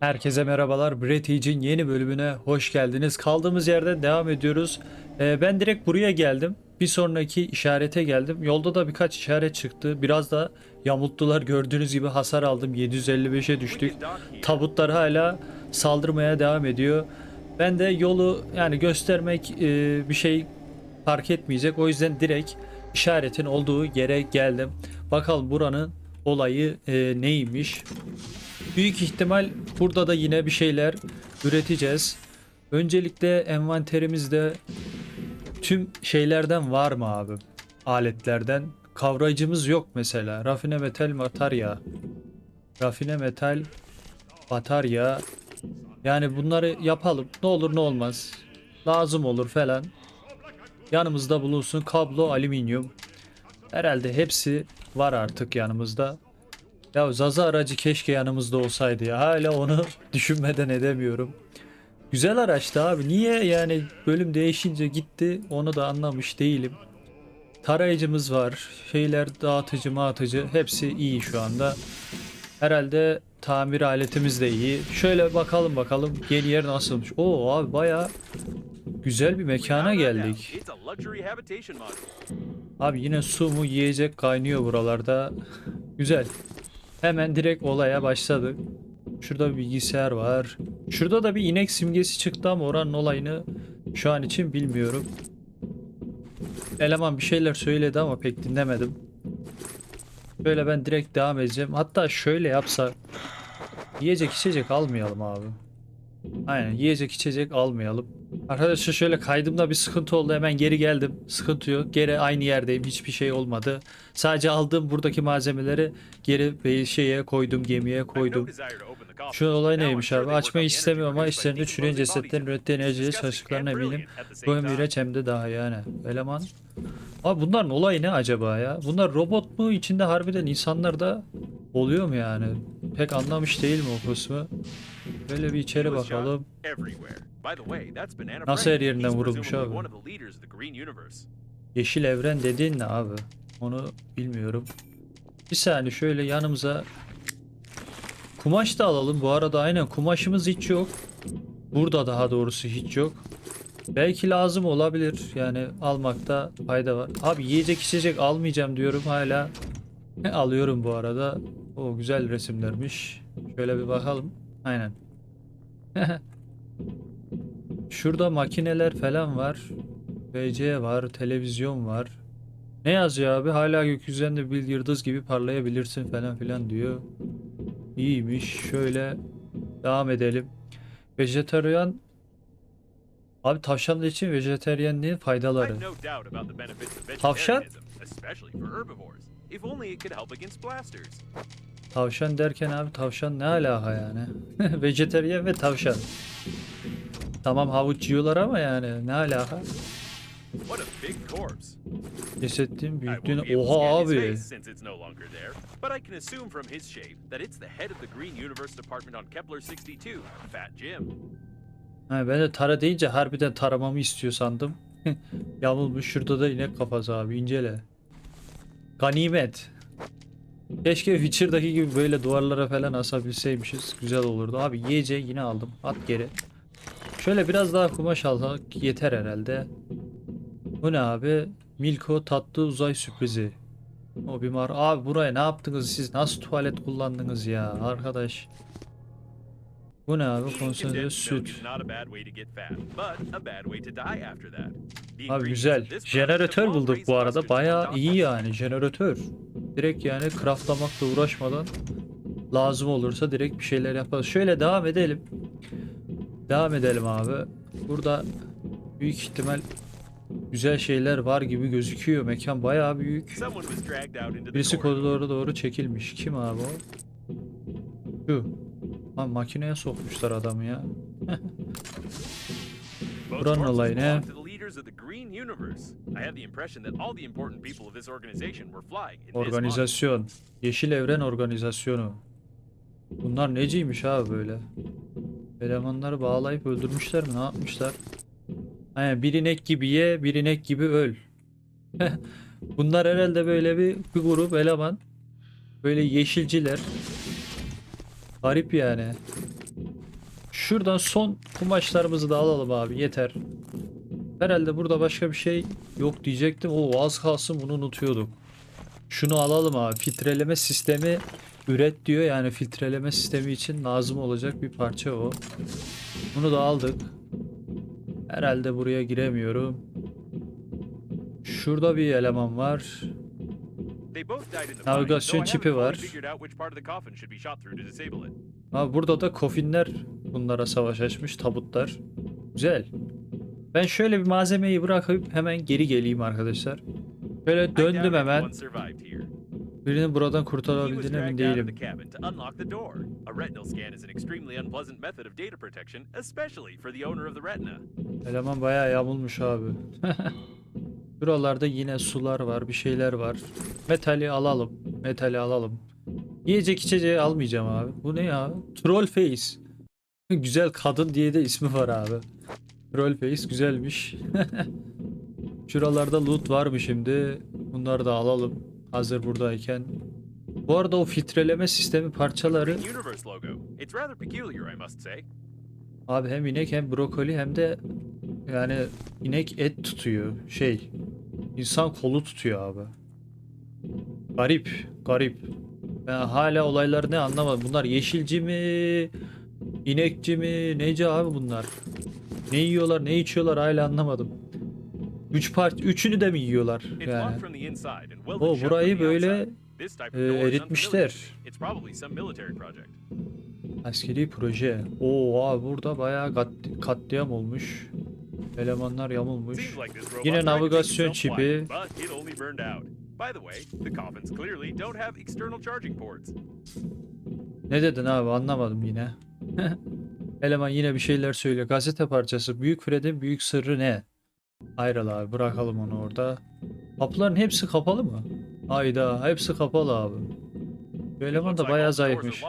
Herkese merhabalar. Brettage'in yeni bölümüne hoş geldiniz. Kaldığımız yerden devam ediyoruz. Ee, ben direkt buraya geldim. Bir sonraki işarete geldim. Yolda da birkaç işaret çıktı. Biraz da yamulttular. Gördüğünüz gibi hasar aldım. 755'e düştük. Tabutlar hala saldırmaya devam ediyor. Ben de yolu yani göstermek e, bir şey fark etmeyecek. O yüzden direkt işaretin olduğu yere geldim. Bakalım buranın olayı e, neymiş? Büyük ihtimal burada da yine bir şeyler üreteceğiz. Öncelikle envanterimizde tüm şeylerden var mı abi? Aletlerden. Kavrayıcımız yok mesela. Rafine metal batarya. Rafine metal batarya. Yani bunları yapalım. Ne olur ne olmaz. Lazım olur falan. Yanımızda bulunsun. Kablo, alüminyum. Herhalde hepsi var artık yanımızda. Ya Zaza aracı keşke yanımızda olsaydı ya. Hala onu düşünmeden edemiyorum. Güzel araçtı abi. Niye yani bölüm değişince gitti onu da anlamış değilim. Tarayıcımız var. Şeyler dağıtıcı mağıtıcı hepsi iyi şu anda. Herhalde tamir aletimiz de iyi. Şöyle bakalım bakalım yeni yer nasılmış. Oo abi baya güzel bir mekana geldik. Abi yine su mu yiyecek kaynıyor buralarda. Güzel. Hemen direkt olaya başladık. Şurada bir bilgisayar var. Şurada da bir inek simgesi çıktı ama oranın olayını şu an için bilmiyorum. Eleman bir şeyler söyledi ama pek dinlemedim. Böyle ben direkt devam edeceğim. Hatta şöyle yapsak. Yiyecek içecek almayalım abi. Aynen yiyecek içecek almayalım. Arkadaşlar şöyle kaydımda bir sıkıntı oldu hemen geri geldim. Sıkıntı yok. Geri aynı yerdeyim. Hiçbir şey olmadı. Sadece aldığım buradaki malzemeleri geri şeye koydum, gemiye koydum. Şu olay neymiş abi? Açmayı istemiyorum ama işlerinde çürüyen cesetlerin ürettiği enerjiyle çalıştıklarına eminim. Bu hem iğrenç hem de daha yani. Eleman. Abi bunların olayı ne acaba ya? Bunlar robot mu? İçinde harbiden insanlar da oluyor mu yani? Pek anlamış değil mi o kısmı? Böyle bir içeri bakalım. Everywhere. By the way, that's Banana Nasıl her yerinden vurulmuş abi? one of the leaders of the Green Universe. Yeşil evren dediğin ne abi? Onu bilmiyorum. Bir saniye şöyle yanımıza kumaş da alalım. Bu arada aynen kumaşımız hiç yok. Burada daha doğrusu hiç yok. Belki lazım olabilir. Yani almakta fayda var. Abi yiyecek içecek almayacağım diyorum hala. Alıyorum bu arada. O güzel resimlermiş. Şöyle bir bakalım. Aynen. Şurada makineler falan var. VC var, televizyon var. Ne yazıyor abi? Hala gökyüzünde bir yıldız gibi parlayabilirsin falan filan diyor. İyiymiş. Şöyle devam edelim. Vejetaryen Abi tavşanlar için vejetaryenliğin I faydaları. Tavşan? Tavşan derken abi tavşan ne alaka yani? Vejetaryen ve tavşan. Tamam havuç yiyorlar ama yani ne alaka? What a big corpse. Büyüklüğüne oha abi. face since it's no longer there, but I can assume from his shape that it's the head of the Green Universe Department on Kepler 62, Fat Jim. Ha, ben de tara deyince harbiden taramamı istiyor sandım. Yamulmuş şurada da inek kafası abi incele. Ganimet. Keşke Witcher'daki gibi böyle duvarlara falan asabilseymişiz. Güzel olurdu. Abi yiyeceği yine aldım. At geri. Şöyle biraz daha kumaş alsak yeter herhalde. Bu ne abi? Milko tatlı uzay sürprizi. O bir mar. Abi buraya ne yaptınız siz? Nasıl tuvalet kullandınız ya arkadaş? Bu ne abi? Konsantre süt. Abi güzel. Jeneratör bulduk bu arada. on iyi yani. Jeneratör. Direkt yani craftlamakla uğraşmadan lazım olursa direkt bir şeyler yaparız. Şöyle devam edelim. Devam edelim abi. Burada büyük ihtimal güzel şeyler var gibi gözüküyor. Mekan bayağı büyük. Birisi koridora doğru çekilmiş. Kim abi o? Şu. Ha makineye sokmuşlar adamı ya. Buranın olayı ne? Organizasyon. Yeşil Evren Organizasyonu. Bunlar neciymiş abi böyle? Elemanları bağlayıp öldürmüşler mi? Ne yapmışlar? Aynen bir inek gibi ye, bir inek gibi öl. Bunlar herhalde böyle bir, bir grup eleman. Böyle yeşilciler. Garip yani. Şuradan son kumaşlarımızı da alalım abi yeter. Herhalde burada başka bir şey yok diyecektim. O az kalsın bunu unutuyorduk. Şunu alalım abi. Filtreleme sistemi üret diyor. Yani filtreleme sistemi için lazım olacak bir parça o. Bunu da aldık. Herhalde buraya giremiyorum. Şurada bir eleman var. Navigasyon çipi var. Abi burada da kofinler bunlara savaş açmış tabutlar. Güzel. Ben şöyle bir malzemeyi bırakıp hemen geri geleyim arkadaşlar. Doubt döndüm hemen. Birinin buradan kurtarabildiğine emin değilim. Eleman bayağı yamulmuş abi. Buralarda yine sular var, bir şeyler var. Metali alalım. Metali alalım. Yiyecek içeceği almayacağım abi. Bu ne ya? Troll Face. Güzel kadın diye de ismi var abi. Troll Face güzelmiş. Şuralarda loot var mı şimdi? Bunları da alalım. Hazır buradayken. Bu arada o filtreleme sistemi parçaları. Abi hem inek hem brokoli hem de yani inek et tutuyor. Şey insan kolu tutuyor abi. Garip, garip. Ben hala olayları ne anlamadım. Bunlar yeşilci mi? inekçi mi? Neci abi bunlar? Ne yiyorlar, ne içiyorlar hala anlamadım. Üç part, üçünü de mi yiyorlar yani? O burayı böyle e, eritmişler. Askeri proje. Oo abi burada bayağı kat, katliam olmuş. Elemanlar yamulmuş. Yine navigasyon çipi. Ne dedin abi anlamadım yine. Eleman yine bir şeyler söylüyor. Gazete parçası. Büyük Fred'in büyük sırrı ne? Ayrıl abi bırakalım onu orada. Kapıların hepsi kapalı mı? Hayda hepsi kapalı abi. Bu eleman da bayağı zayıfmış.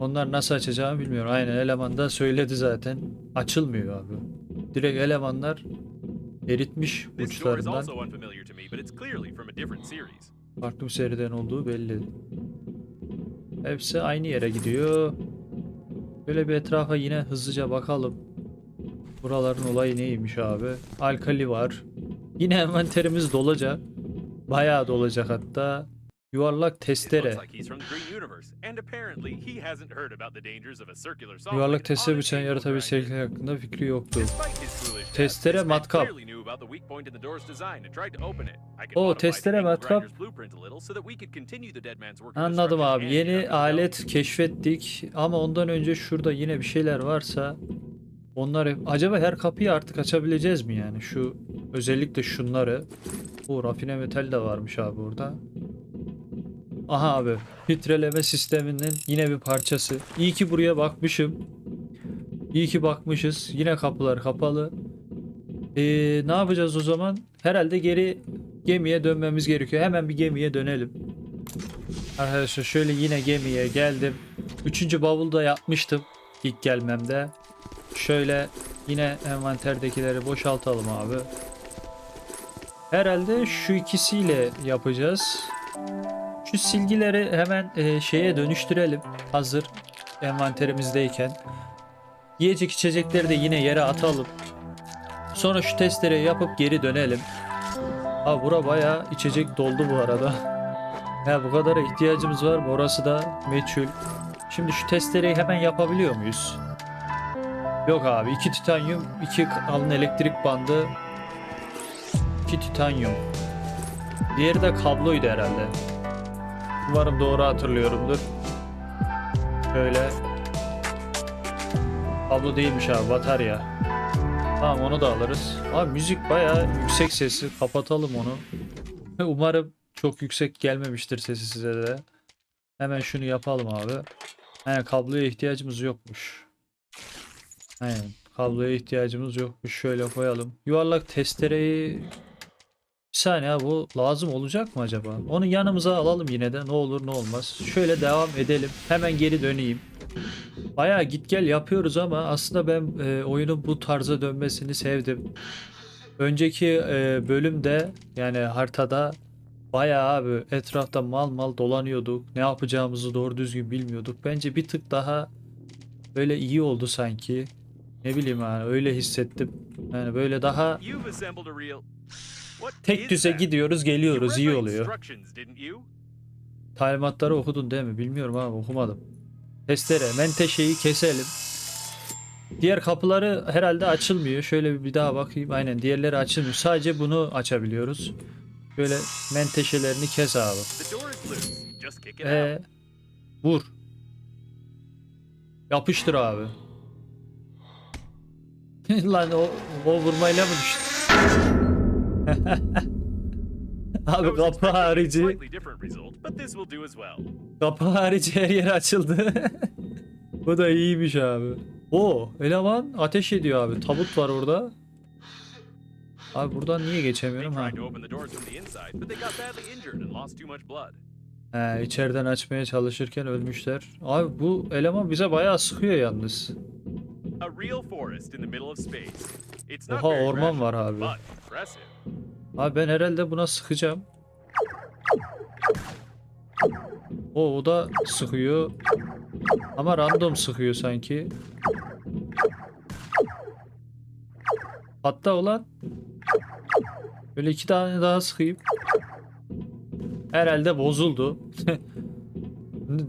Onlar nasıl açacağımı bilmiyorum. Aynen eleman da söyledi zaten. Açılmıyor abi. Direkt elemanlar eritmiş uçlarından. Farklı bir seriden olduğu belli. Hepsi aynı yere gidiyor. Böyle bir etrafa yine hızlıca bakalım. Buraların olayı neymiş abi? Alkali var. Yine envanterimiz dolacak. Bayağı dolacak hatta. Yuvarlak testere. Yuvarlak testere bıçağın grinder. hakkında fikri yoktu. Testere, matkap. the testere, matkap. Anladım abi. Yeni alet keşfettik ama ondan önce şurada yine bir şeyler varsa onları acaba her kapıyı artık açabileceğiz mi yani? Şu özellikle şunları. Bu rafine metal de varmış abi burada. Aha abi. Filtreleme sisteminin yine bir parçası. İyi ki buraya bakmışım. İyi ki bakmışız. Yine kapılar kapalı. Ee, ne yapacağız o zaman? Herhalde geri gemiye dönmemiz gerekiyor. Hemen bir gemiye dönelim. Arkadaşlar şöyle yine gemiye geldim. Üçüncü bavulu da yapmıştım ilk gelmemde. Şöyle yine envanterdekileri boşaltalım abi. Herhalde şu ikisiyle yapacağız. Şu silgileri hemen e, şeye dönüştürelim. Hazır envanterimizdeyken. Yiyecek içecekleri de yine yere atalım. Sonra şu testereyi yapıp geri dönelim. Ha bura bayağı içecek doldu bu arada. Ya bu kadara ihtiyacımız var mı? Da meçhul. Şimdi şu testereyi hemen yapabiliyor muyuz? Yok abi. iki titanyum, iki alın elektrik bandı. iki titanyum. Diğeri de kabloydu herhalde. Umarım doğru hatırlıyorumdur. Şöyle. Kablo değilmiş abi batarya. Tamam onu da alırız. Abi müzik bayağı yüksek sesi. Kapatalım onu. Umarım çok yüksek gelmemiştir sesi size de. Hemen şunu yapalım abi. Aynen kabloya ihtiyacımız yokmuş. Aynen kabloya ihtiyacımız yokmuş. Şöyle koyalım. Yuvarlak testereyi bir saniye bu lazım olacak mı acaba? Onu yanımıza alalım yine de ne olur ne olmaz. Şöyle devam edelim. Hemen geri döneyim. Bayağı git gel yapıyoruz ama aslında ben e, oyunun bu tarza dönmesini sevdim. Önceki e, bölümde yani haritada bayağı abi etrafta mal mal dolanıyorduk. Ne yapacağımızı doğru düzgün bilmiyorduk. Bence bir tık daha böyle iyi oldu sanki. Ne bileyim yani öyle hissettim. Yani böyle daha tek düze gidiyoruz geliyoruz iyi oluyor. Talimatları okudun değil mi? Bilmiyorum abi okumadım. Testere, menteşeyi keselim. Diğer kapıları herhalde açılmıyor. Şöyle bir, daha bakayım. Aynen diğerleri açılmıyor. Sadece bunu açabiliyoruz. Böyle menteşelerini kes abi. Ee, vur. Yapıştır abi. Lan o, o vurmayla mı düştü? Abi kapı harici. Kapı harici her yer açıldı. Bu da iyiymiş abi. O eleman ateş ediyor abi. Tabut var orada. Abi buradan niye geçemiyorum ha? He, içeriden açmaya çalışırken ölmüşler. Abi bu eleman bize bayağı sıkıyor yalnız. A real forest in the middle of space. It's not Oha very orman var abi. but impressive. Abi ben herhalde buna sıkacağım. O, o da sıkıyor. Ama random sıkıyor sanki. Hatta ulan. Böyle iki tane daha sıkayım. Herhalde bozuldu.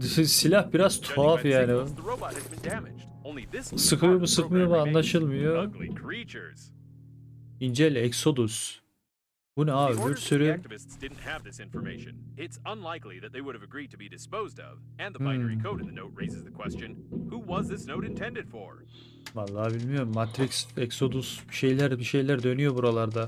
Silah biraz Judging tuhaf by the yani. signals, the robot has been damaged. Sıkıyor mu sıkmıyor mu anlaşılmıyor. İncel Exodus. Bu ne abi bir sürü Hmm. Vallahi bilmiyorum. Matrix, Exodus bir şeyler bir şeyler dönüyor buralarda.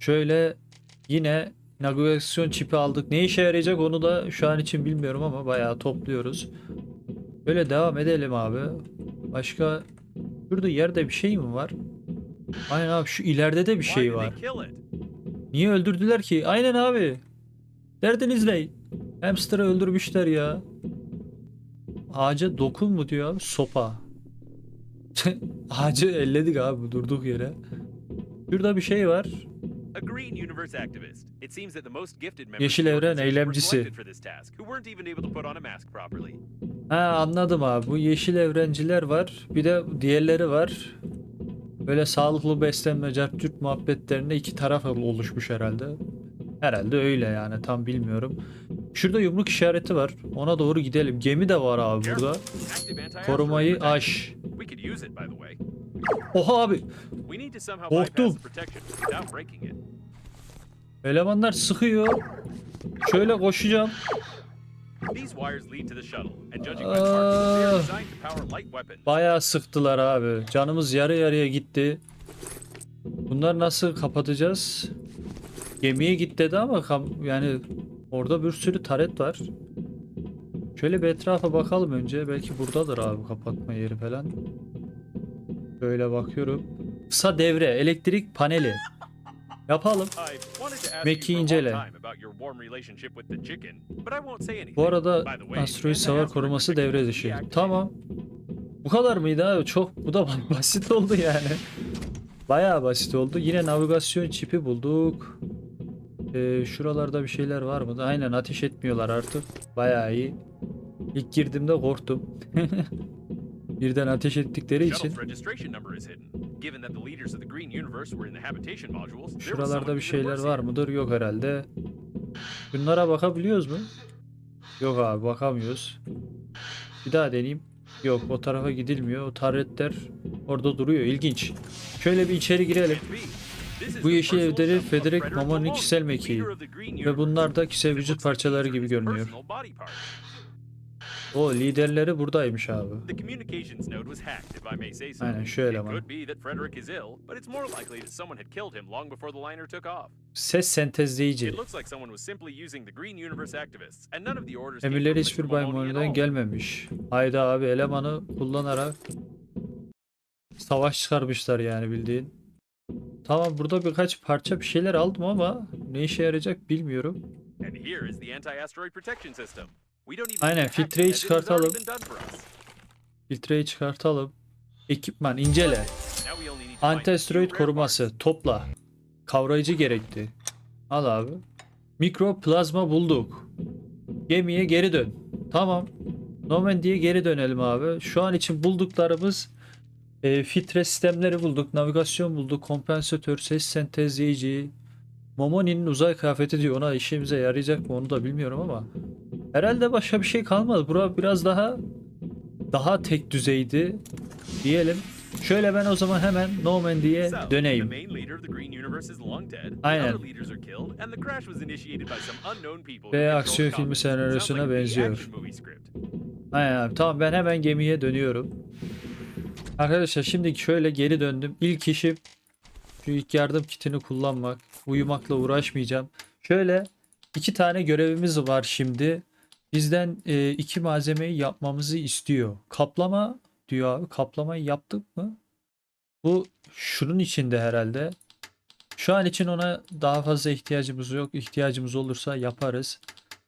Şöyle yine navigasyon çipi aldık. Ne işe yarayacak onu da şu an için bilmiyorum ama bayağı topluyoruz. Böyle devam edelim abi. Başka şurada yerde bir şey mi var? Aynen abi şu ileride de bir şey var. Niye öldürdüler ki? Aynen abi. Derdiniz ne? Hamster'ı öldürmüşler ya. Ağaca dokun mu diyor abi? Sopa. Ağacı elledik abi durduk yere. Şurada bir şey var. Yeşil Evren eylemcisi. Ha anladım abi. Bu yeşil evrenciler var. Bir de diğerleri var. Böyle sağlıklı beslenme, cartçurt muhabbetlerinde iki taraf oluşmuş herhalde. Herhalde öyle yani tam bilmiyorum. Şurada yumruk işareti var. Ona doğru gidelim. Gemi de var abi burada. Korumayı aş. Oha abi. Korktum. Elemanlar sıkıyor. Şöyle koşacağım. These wires lead to the shuttle, and judging by the markings, they are designed to power light weapons. Bayağı sıktılar abi. Canımız yarı yarıya gitti. Bunları nasıl kapatacağız? Gemiye git dedi ama yani orada bir sürü taret var. Şöyle bir etrafa bakalım önce. Belki buradadır abi kapatma yeri falan. Böyle bakıyorum. Kısa devre, elektrik paneli. Yapalım. Mac'i incele. Bu arada asteroid savar koruması devre dışı. Tamam. Bu kadar mıydı abi? Çok bu da basit oldu yani. Bayağı basit oldu. Yine navigasyon çipi bulduk. Ee, şuralarda bir şeyler var mı? Aynen ateş etmiyorlar artık. Bayağı iyi. İlk girdiğimde korktum. Birden ateş ettikleri için. Shuttle's registration number is hidden. Given that the leaders of the Green Universe were in the habitation modules, there was Şuralarda bir şeyler var mıdır? Yok herhalde. Bunlara bakabiliyoruz mu? Yok abi bakamıyoruz. Bir daha deneyeyim. Yok o tarafa gidilmiyor. O taretler orada duruyor. İlginç. Şöyle bir içeri girelim. Bu yeşil evleri Frederick Mamon'un kişisel mekiği. Ve bunlar da kişisel vücut parçaları gibi görünüyor. O liderleri buradaymış abi. The communications node was hacked, if I may say so. Aynen şu It eleman. could be that Frederick is ill, but it's more likely that someone had killed him long before the liner took off. Ses sentezleyici. It looks like someone was simply using the Green Universe activists, and none of the orders from hiçbir Mr. Bay Maloney at Molyneux'den all. gelmemiş. Hayda abi elemanı kullanarak savaş çıkarmışlar yani bildiğin. Tamam burada birkaç parça bir şeyler aldım ama ne işe yarayacak bilmiyorum. And here is the anti-asteroid protection system. Aynen, filtreyi çıkartalım. Filtreyi çıkartalım. Ekipman incele. Anti-asteroid koruması topla. Kavrayıcı gerekti. Al abi. Mikroplazma bulduk. Gemiye geri dön. Tamam. Normandy'ye geri dönelim abi. Şu an için bulduklarımız e, filtre sistemleri bulduk, navigasyon bulduk, kompansatör, ses sentezleyici, Momoni'nin uzay kıyafeti diyor. Ona işimize yarayacak mı onu da bilmiyorum ama herhalde başka bir şey kalmadı. Bura biraz daha daha tek düzeydi diyelim. Şöyle ben o zaman hemen Normandy'ye So, the döneyim. Aynen. Ve aksiyon filmi senaryosuna benziyor. Aynen abi. Tamam ben hemen gemiye dönüyorum. Arkadaşlar şimdi şöyle geri döndüm. İlk işim şu ilk yardım kitini kullanmak. Uyumakla uğraşmayacağım. Şöyle iki tane görevimiz var şimdi. Bizden e, iki malzemeyi yapmamızı istiyor. Kaplama diyor abi. Kaplamayı yaptık mı? Bu şunun içinde herhalde. Şu an için ona daha fazla ihtiyacımız yok. İhtiyacımız olursa yaparız.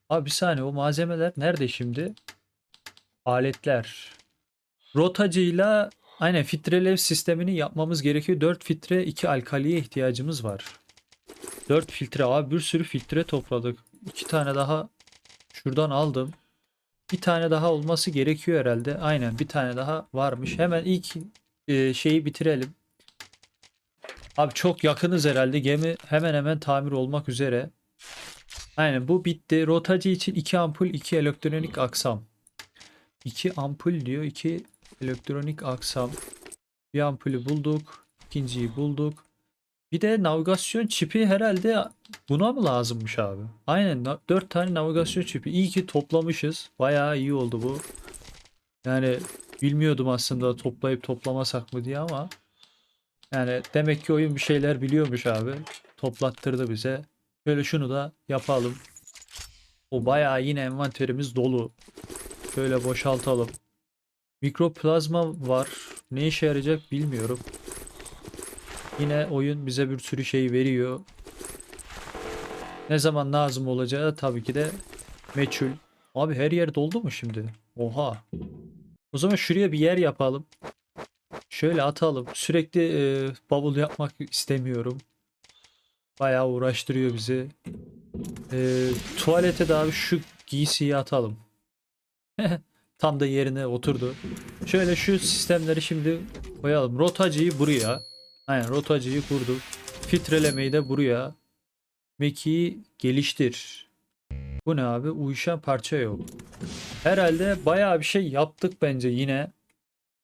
Abi bir saniye o malzemeler nerede şimdi? Aletler. Rotacıyla aynen filtrelev sistemini yapmamız gerekiyor. 4 filtre 2 alkaliye ihtiyacımız var. 4 filtre abi bir sürü filtre topladık. 2 tane daha şuradan aldım. Bir tane daha olması gerekiyor herhalde. Aynen bir tane daha varmış. Hemen ilk e, şeyi bitirelim. Abi çok yakınız herhalde. Gemi hemen hemen tamir olmak üzere. Aynen bu bitti. Rotacı için 2 ampul 2 elektronik aksam. 2 ampul diyor. 2 elektronik aksam. Bir ampulü bulduk. ikinciyi bulduk. Bir de navigasyon çipi herhalde buna mı lazımmış abi? Aynen 4 tane navigasyon çipi. İyi ki toplamışız. Bayağı iyi oldu bu. Yani bilmiyordum aslında toplayıp toplamasak mı diye ama yani demek ki oyun bir şeyler biliyormuş abi. Toplattırdı bize. Şöyle şunu da yapalım. O bayağı yine envanterimiz dolu. Şöyle boşaltalım. Mikroplazma var. Ne işe yarayacak bilmiyorum. Yine oyun bize bir sürü şey veriyor. Ne zaman lazım olacağı tabii ki de meçhul. Abi her yer doldu mu şimdi? Oha. O zaman şuraya bir yer yapalım. Şöyle atalım. Sürekli e, bubble yapmak istemiyorum. Bayağı uğraştırıyor bizi. E, tuvalete de abi şu giysiyi atalım. Tam da yerine oturdu. Şöyle şu sistemleri şimdi koyalım. Rotacıyı buraya. Aynen rotacıyı kurduk. Filtrelemeyi de buraya. Mekiği geliştir. Bu ne abi? Uyuşan parça yok. Herhalde bayağı bir şey yaptık bence yine.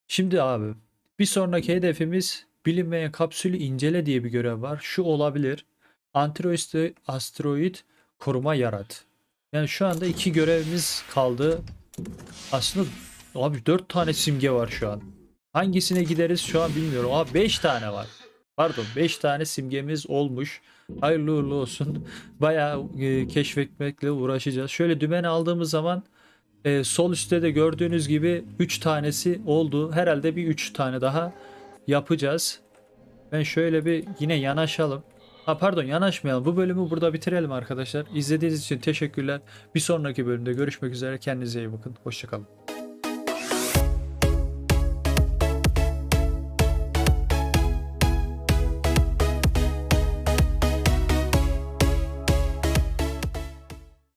Şimdi abi bir sonraki hedefimiz bilinmeyen kapsülü incele diye bir görev var. Şu olabilir. Antiroid asteroid koruma yarat. Yani şu anda iki görevimiz kaldı. Aslında abi dört tane simge var şu an. Hangisine gideriz şu an bilmiyorum. Abi 5 tane var. Pardon 5 tane simgemiz olmuş. Hayırlı uğurlu olsun. Bayağı e, keşfetmekle uğraşacağız. Şöyle dümen aldığımız zaman e, sol üstte de gördüğünüz gibi 3 tanesi oldu. Herhalde bir 3 tane daha yapacağız. Ben şöyle bir yine yanaşalım. Ha pardon yanaşmayalım. Bu bölümü burada bitirelim arkadaşlar. İzlediğiniz için teşekkürler. Bir sonraki bölümde görüşmek üzere. Kendinize iyi bakın. Hoşçakalın.